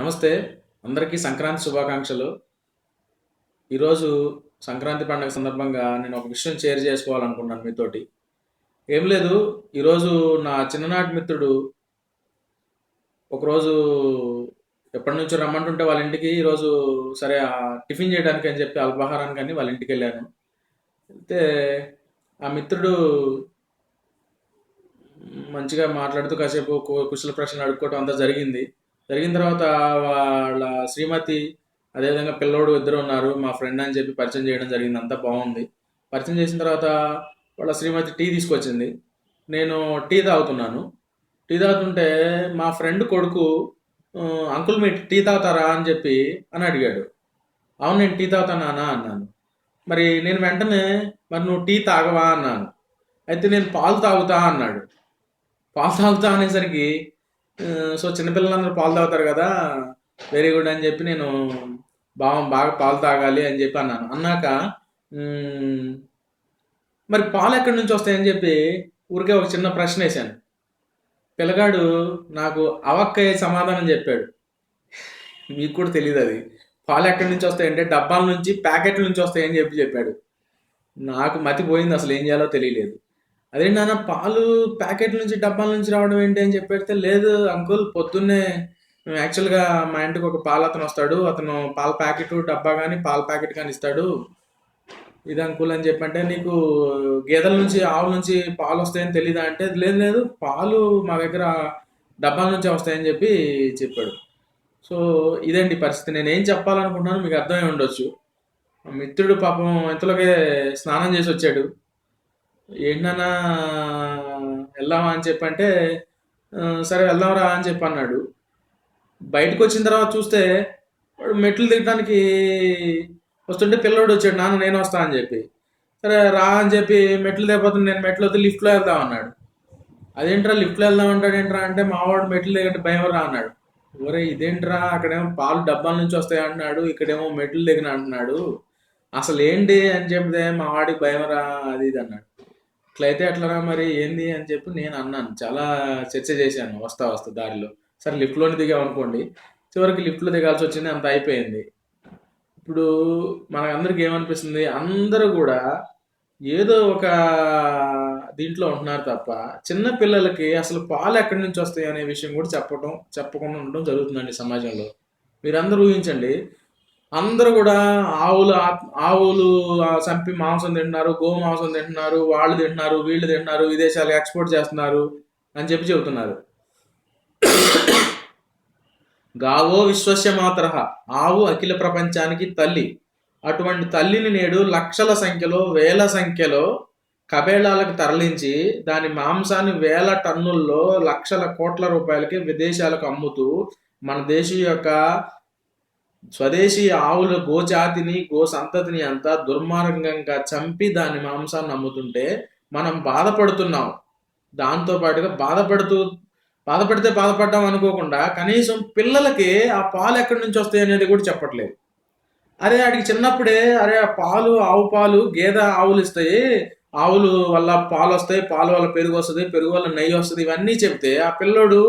నమస్తే అందరికీ సంక్రాంతి శుభాకాంక్షలు. ఈరోజు సంక్రాంతి పండుగ సందర్భంగా నేను ఒక విషయం షేర్ చేసుకోవాలనుకుంటున్నాను మీతోటి. ఏం లేదు ఈరోజు నా చిన్ననాటి మిత్రుడు ఒకరోజు ఎప్పటి నుంచో రమ్మంటుంటే వాళ్ళ ఇంటికి ఈరోజు సరే ఆ టిఫిన్ చేయడానికి అని చెప్పి అల్పాహారానికి అని వాళ్ళ ఇంటికి వెళ్ళాను. అయితే ఆ మిత్రుడు మంచిగా మాట్లాడుతూ కాసేపు కు- కుశల ప్రశ్నలు అడుక్కోవటం అంతా జరిగింది. జరిగిన తర్వాత వాళ్ళ శ్రీమతి అదేవిధంగా పిల్లోడు ఇద్దరు ఉన్నారు మా ఫ్రెండ్ అని చెప్పి పరిచయం చేయడం జరిగింది అంతా బాగుంది. పరిచయం చేసిన తర్వాత వాళ్ళ శ్రీమతి టీ తీసుకొచ్చింది. నేను టీ తాగుతున్నాను. టీ తాగుతుంటే మా ఫ్రెండ్ కొడుకు అంకుల్ మీ టీ తాగుతారా? అని చెప్పి అని అడిగాడు. అవును నేను టీ తాగుతానా అన్నాను. మరి నేను వెంటనే మరి నువ్వు టీ తాగవా? అన్నాను. అయితే నేను పాలు తాగుతా అన్నాడు. పాలు తాగుతా అనేసరికి సో చిన్నపిల్లలందరూ పాలు తాగుతారు కదా వెరీ గుడ్ అని చెప్పి నేను బాగా బాగా పాలు తాగాలి అని చెప్పి అన్నాను. అన్నాక మరి పాలు ఎక్కడి నుంచి వస్తాయని చెప్పి ఊరికే ఒక చిన్న ప్రశ్న వేశాను. పిల్లగాడు నాకు అవక్కయ్య సమాధానం చెప్పాడు. మీకు కూడా తెలియదు అది. పాలు ఎక్కడి నుంచి వస్తాయంటే డబ్బాల నుంచి ప్యాకెట్ల నుంచి వస్తాయని చెప్పి చెప్పాడు. నాకు మతిపోయింది అసలు ఏం చేయాలో తెలియలేదు. అదే నాన్న పాలు ప్యాకెట్ నుంచి డబ్బాల నుంచి రావడం ఏంటి అని చెప్పేస్తే లేదు అంకుల్ పొద్దున్నే యాక్చువల్గా మా ఇంటికి ఒక పాలు అతను వస్తాడు అతను పాల ప్యాకెట్ డబ్బా కానీ పాల ప్యాకెట్ కానీ ఇస్తాడు. ఇది అంకుల్ అని చెప్పంటే నీకు గేదెల నుంచి ఆవుల నుంచి పాలు వస్తాయని తెలీదా అంటే లేదు లేదు పాలు మా దగ్గర డబ్బాల నుంచి వస్తాయని చెప్పి చెప్పాడు. సో ఇదండి పరిస్థితి? నేను ఏం చెప్పాలనుకుంటున్నాను మీకు అర్థమై ఉండొచ్చు. మా మిత్రుడు పాపం ఇంతలోకే స్నానం చేసి వచ్చాడు. ఏంటన్నా వెళ్దామా అని చెప్పంటే అంటే సరే వెళ్దాంరా అని చెప్పి అన్నాడు బయటకు వచ్చిన తర్వాత చూస్తే వాడు మెట్లు దిగడానికి వస్తుంటే పిల్లోడు వచ్చాడు నాన్న నేను వస్తా అని చెప్పి. సరే రా అని చెప్పి మెట్లు దిగపోతుంది నేను మెట్లు వద్దు లిఫ్ట్లో వెళ్దాం అన్నాడు. అదేంట్రా లిఫ్ట్లో వెళ్దాం అంటాడు ఏంట్రా అంటే మావాడు మెట్లు దిగంటే భయం రా అన్నాడు. ఒరే ఇదేంట్రా? అక్కడేమో పాలు డబ్బాల నుంచి వస్తాయి అంటున్నాడు ఇక్కడేమో మెట్లు దిగిన అంటున్నాడు అసలు ఏంటి అని చెప్తే మా వాడికి భయం రా అది ఇది అన్నాడు. ఇట్లయితే ఎట్లరా మరి? ఏంది అని చెప్పి నేను అన్నాను. చాలా చర్చ చేశాను. వస్తా వస్తా దారిలో. సరే లిఫ్ట్లోనే దిగామనుకోండి చివరికి లిఫ్ట్లో దిగాల్సి వచ్చింది అంత అయిపోయింది. ఇప్పుడు మనకందరికి ఏమనిపిస్తుంది? అందరూ కూడా ఏదో ఒక దీంట్లో ఉంటున్నారు తప్ప చిన్న పిల్లలకి అసలు పాలు ఎక్కడి నుంచి వస్తాయి అనే విషయం కూడా చెప్పటం చెప్పకుండా ఉండడం జరుగుతుందండి సమాజంలో. మీరందరూ ఊహించండి. అందరూ కూడా ఆవులు ఆవులు చంపి మాంసం తింటున్నారు గో మాంసం తింటున్నారు వాళ్ళు తింటున్నారు వీళ్ళు తింటున్నారు విదేశాలకు ఎక్స్పోర్ట్ చేస్తున్నారు అని చెప్పి చెబుతున్నారు. గావో విశ్వస్య మాత్ర. ఆవు అఖిల ప్రపంచానికి తల్లి. అటువంటి తల్లిని నేడు లక్షల సంఖ్యలో వేల సంఖ్యలో కబేళాలకు తరలించి దాని మాంసాన్ని వేల టన్నుల్లో లక్షల కోట్ల రూపాయలకి విదేశాలకు అమ్ముతూ మన దేశం యొక్క స్వదేశీ ఆవుల గోజాతిని గో సంతతిని అంతా దుర్మార్గంగా చంపి దాని మాంసాన్ని అమ్ముతుంటే మనం బాధపడుతున్నాం. దాంతో పాటుగా బాధపడుతూ బాధపడితే బాధపడ్డాం అనుకోకుండా కనీసం పిల్లలకి ఆ పాలు ఎక్కడి నుంచి వస్తాయి అనేది కూడా చెప్పట్లేదు. అరే ఆడికి చిన్నప్పుడే అరే ఆ పాలు ఆవు పాలు గేదె ఆవులు ఇస్తాయి. ఆవులు వల్ల పాలు వస్తాయి పాలు వల్ల పెరుగు వస్తుంది పెరుగు వల్ల నెయ్యి వస్తుంది ఇవన్నీ చెప్తే ఆ పిల్లోడు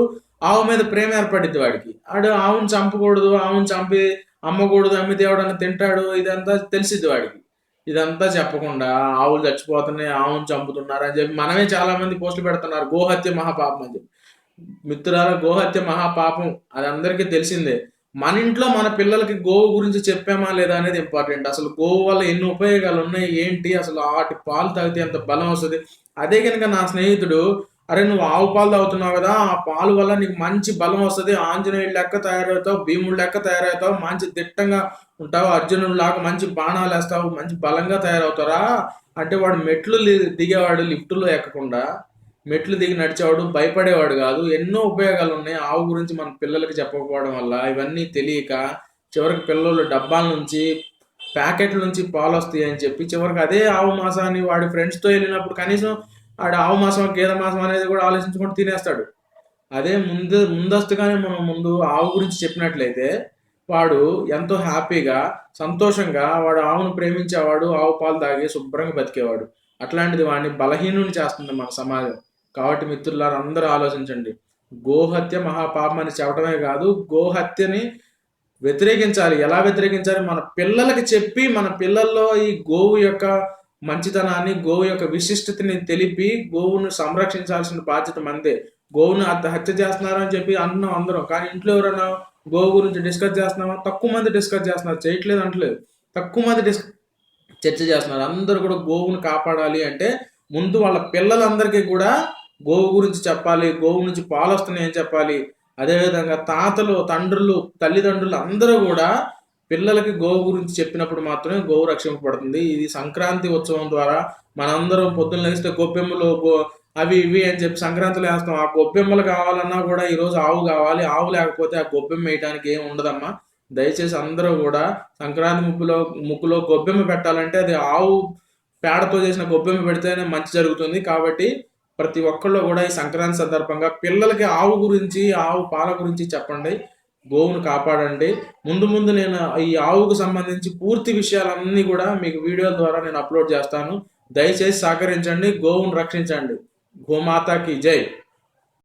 ఆవు మీద ప్రేమ ఏర్పడిద్ది వాడికి. ఆడు ఆవును చంపకూడదు ఆవును చంపి అమ్మకూడదు అమ్మితే ఎవడన్నా తింటాడు ఇదంతా తెలిసిద్ది వాడికి. ఇదంతా చెప్పకుండా ఆవులు చచ్చిపోతున్నాయి ఆవును చంపుతున్నారు అని చెప్పి మనమే చాలా మంది పోస్టులు పెడుతున్నారు గోహత్య మహాపాపం అని చెప్పి. మిత్రుల గోహత్య మహాపాపం అది అందరికీ తెలిసిందే. మన ఇంట్లో మన పిల్లలకి గోవు గురించి చెప్పామా లేదా అనేది ఇంపార్టెంట్ అసలు గోవు వల్ల ఎన్ని ఉపయోగాలు ఉన్నాయి ఏంటి అసలు వాటి పాలు తాగితే ఎంత బలం వస్తుంది? అదే కనుక నా స్నేహితుడు అరే నువ్వు ఆవు పాలు తాగుతున్నావు కదా ఆ పాలు వల్ల నీకు మంచి బలం వస్తుంది. ఆంజనేయుడు లెక్క తయారవుతావు భీముడు లెక్క తయారవుతావు మంచి దిట్టంగా ఉంటావు అర్జునుడు లాగా మంచి బాణాలు వేస్తావు మంచి బలంగా తయారవుతారా? అంటే వాడు మెట్లు దిగేవాడు లిఫ్టులో ఎక్కకుండా మెట్లు దిగి నడిచేవాడు భయపడేవాడు కాదు. ఎన్నో ఉపయోగాలు ఉన్నాయి. ఆవు గురించి మన పిల్లలకి చెప్పకపోవడం వల్ల ఇవన్నీ తెలియక చివరికి పిల్లలు డబ్బాల నుంచి ప్యాకెట్ల నుంచి పాలు వస్తాయి అని చెప్పి చివరికి అదే ఆవు మాసాన్ని వాడి ఫ్రెండ్స్తో వెళ్ళినప్పుడు కనీసం ఆడ ఆవు మాసం గేదె మాసం అనేది కూడా ఆలోచించుకుంటూ తినేస్తాడు. అదే ముందు ముందస్తుగానే మనం ముందు ఆవు గురించి చెప్పినట్లయితే వాడు ఎంతో హ్యాపీగా సంతోషంగా వాడు ఆవును ప్రేమించేవాడు ఆవు పాలు తాగి శుభ్రంగా బతికేవాడు. అట్లాంటిది వాడిని బలహీనుని చేస్తుంది మన సమాజం. కాబట్టి మిత్రులారు అందరూ ఆలోచించండి. గోహత్య మహాపాపం అని చెప్పడమే కాదు గోహత్యని వ్యతిరేకించాలి. ఎలా వ్యతిరేకించాలి? మన పిల్లలకి చెప్పి మన పిల్లల్లో ఈ గోవు యొక్క మంచితనాన్ని గోవు యొక్క విశిష్టతని తెలిపి గోవును సంరక్షించాల్సిన బాధ్యత మందే. గోవును హత్య హత్య చెప్పి అన్నాం అందరం. కానీ ఇంట్లో ఎవరైనా గోవు గురించి డిస్కస్ చేస్తున్నామా? తక్కువ మంది డిస్కస్ చేస్తున్నారు. చేయట్లేదు అంటలేదు. తక్కువ మంది డిస్ చర్చ చేస్తున్నారు. అందరూ కూడా గోవును కాపాడాలి అంటే ముందు వాళ్ళ పిల్లలందరికీ కూడా గోవు గురించి చెప్పాలి గోవు నుంచి పాలు వస్తున్నాయని చెప్పాలి. అదేవిధంగా తాతలు తండ్రులు తల్లిదండ్రులు అందరూ కూడా పిల్లలకి గోవు గురించి చెప్పినప్పుడు మాత్రమే గోవు రక్షింపబడుతుంది. ఇది సంక్రాంతి ఉత్సవం ద్వారా మనందరం పొద్దున్న లేస్తే గొబ్బెమ్మలు గో అవి ఇవి అని చెప్పి సంక్రాంతిలో వేస్తాం. ఆ గొబ్బెమ్మలు కావాలన్నా కూడా ఈరోజు ఆవు కావాలి. ఆవు లేకపోతే ఆ గొబ్బెమ్మ వేయడానికి ఏం ఉండదమ్మా. దయచేసి అందరూ కూడా సంక్రాంతి ముక్కులో ముక్కులో గొబ్బెమ్మ పెట్టాలంటే అది ఆవు పేడతో చేసిన గొబ్బెమ్మ పెడితేనే మంచి జరుగుతుంది. కాబట్టి ప్రతి ఒక్కళ్ళు కూడా ఈ సంక్రాంతి సందర్భంగా పిల్లలకి ఆవు గురించి ఆవు పాల గురించి చెప్పండి. గోవును కాపాడండి. ముందు ముందు నేను ఈ ఆవుకు సంబంధించి పూర్తి విషయాలన్నీ కూడా మీకు వీడియోల ద్వారా నేను అప్లోడ్ చేస్తాను. దయచేసి సహకరించండి. గోవును రక్షించండి. గోమాతాకి జై.